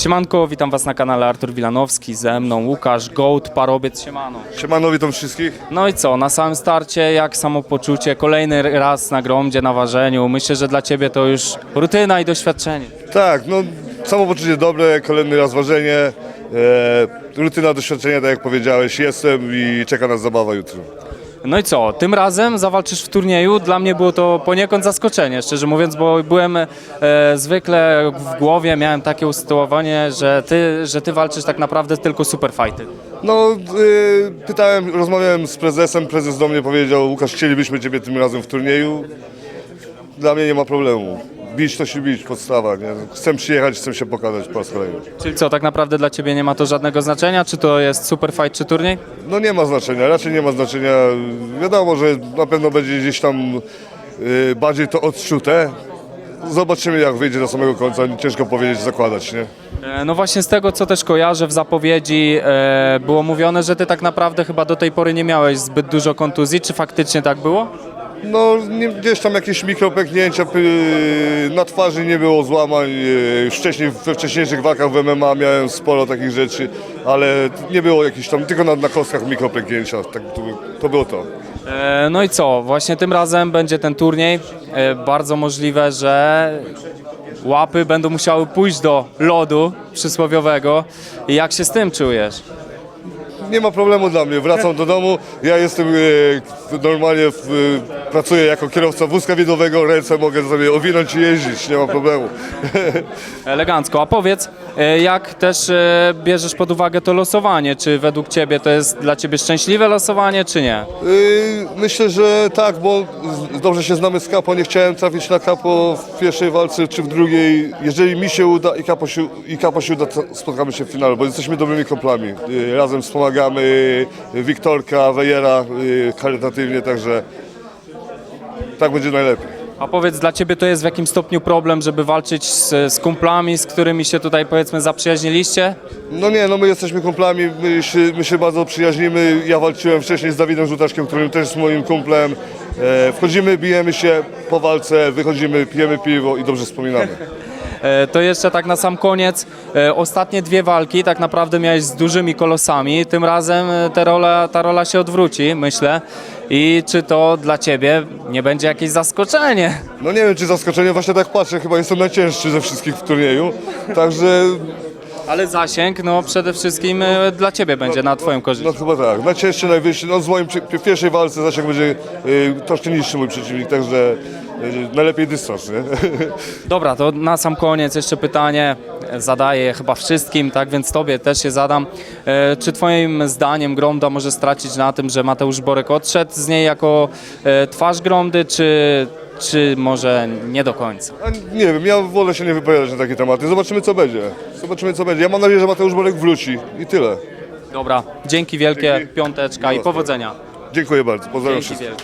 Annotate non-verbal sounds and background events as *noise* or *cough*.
Siemanko, witam Was na kanale Artur Wilanowski, ze mną Łukasz, Gołd, Parobiec, siemano. Siemano, witam wszystkich. No i co, na samym starcie jak samopoczucie, kolejny raz na gromdzie, na ważeniu, myślę, że dla Ciebie to już rutyna i doświadczenie. Tak, no samopoczucie dobre, kolejny raz ważenie, e, rutyna doświadczenia, tak jak powiedziałeś, jestem i czeka nas zabawa jutro. No i co, tym razem zawalczysz w turnieju, dla mnie było to poniekąd zaskoczenie, szczerze mówiąc, bo byłem e, zwykle w głowie, miałem takie usytuowanie, że ty, że ty walczysz tak naprawdę tylko super fighty. No, y, pytałem, rozmawiałem z prezesem, prezes do mnie powiedział, Łukasz, chcielibyśmy Ciebie tym razem w turnieju. Dla mnie nie ma problemu. Bić to się bić, podstawa, nie? Chcę przyjechać, chcę się pokazać po raz kolejny. Czyli co, tak naprawdę dla Ciebie nie ma to żadnego znaczenia, czy to jest super fight, czy turniej? No nie ma znaczenia, raczej nie ma znaczenia. Wiadomo, że na pewno będzie gdzieś tam y, bardziej to odczute. Zobaczymy jak wyjdzie do samego końca, ciężko powiedzieć, zakładać, nie? E, No właśnie z tego, co też kojarzę w zapowiedzi, e, było mówione, że ty tak naprawdę chyba do tej pory nie miałeś zbyt dużo kontuzji. Czy faktycznie tak było? No nie, gdzieś tam jakieś mikropęknięcia y, na twarzy nie było złamań. y, Już wcześniej, we wcześniejszych walkach w MMA miałem sporo takich rzeczy, ale nie było jakichś tam, tylko na, na kostkach mikropęknięcia. Tak, to, to było to. E, No i co, właśnie tym razem będzie ten turniej. E, Bardzo możliwe, że łapy będą musiały pójść do lodu przysłowiowego. I jak się z tym czujesz? Nie ma problemu dla mnie, wracam do domu, ja jestem e, normalnie, w, e, pracuję jako kierowca wózka widowego, ręce mogę sobie owinąć i jeździć, nie ma problemu. *laughs* Elegancko. A powiedz, e, jak też e, bierzesz pod uwagę to losowanie? Czy według ciebie to jest dla ciebie szczęśliwe losowanie, czy nie? Yy, Myślę, że tak, bo z- dobrze się znamy z Kapo. Nie chciałem trafić na Kapo w pierwszej walce czy w drugiej. Jeżeli mi się uda i Kapo się, i Kapo się uda, to spotkamy się w finale, bo jesteśmy dobrymi komplami. Yy, Razem wspomagamy yy, Wiktorka, Wejera yy, charytatywnie, także tak będzie najlepiej. A powiedz, dla ciebie to jest w jakim stopniu problem, żeby walczyć z, z kumplami, z którymi się tutaj powiedzmy zaprzyjaźniliście? No nie, no my jesteśmy kumplami, my się, my się bardzo przyjaźnimy. Ja walczyłem wcześniej z Dawidem Żółtaszkiem, którym też jest moim kumplem. E, wchodzimy, bijemy się po walce, wychodzimy, pijemy piwo i dobrze wspominamy. *laughs* E, To jeszcze tak na sam koniec, e, ostatnie dwie walki tak naprawdę miałeś z dużymi kolosami, tym razem e, ta rola, ta rola się odwróci, myślę. I czy to dla ciebie nie będzie jakieś zaskoczenie? No nie wiem, czy zaskoczenie, właśnie tak patrzę, chyba jestem najcięższy ze wszystkich w turnieju, także Ale zasięg, no przede wszystkim dla ciebie będzie na twoją korzyść. no chyba tak, najcięższy, najwyższy, no z moim w pierwszej walce zasięg będzie y, troszkę niższy mój przeciwnik, także najlepiej dystans, nie? Dobra, to na sam koniec jeszcze pytanie zadaję je chyba wszystkim, tak więc tobie też się zadam. E, Czy twoim zdaniem Gromda może stracić na tym, że Mateusz Borek odszedł z niej jako e, twarz Gromdy, czy, czy może nie do końca? A nie wiem, ja wolę się nie wypowiadać na takie tematy, zobaczymy co będzie, zobaczymy co będzie. Ja mam nadzieję, że Mateusz Borek wróci i tyle. Dobra, dzięki wielkie, Dzięki. piąteczka i powodzenia. Dziękuję bardzo, pozdrawiam Dzięki wszystkich. wielkie.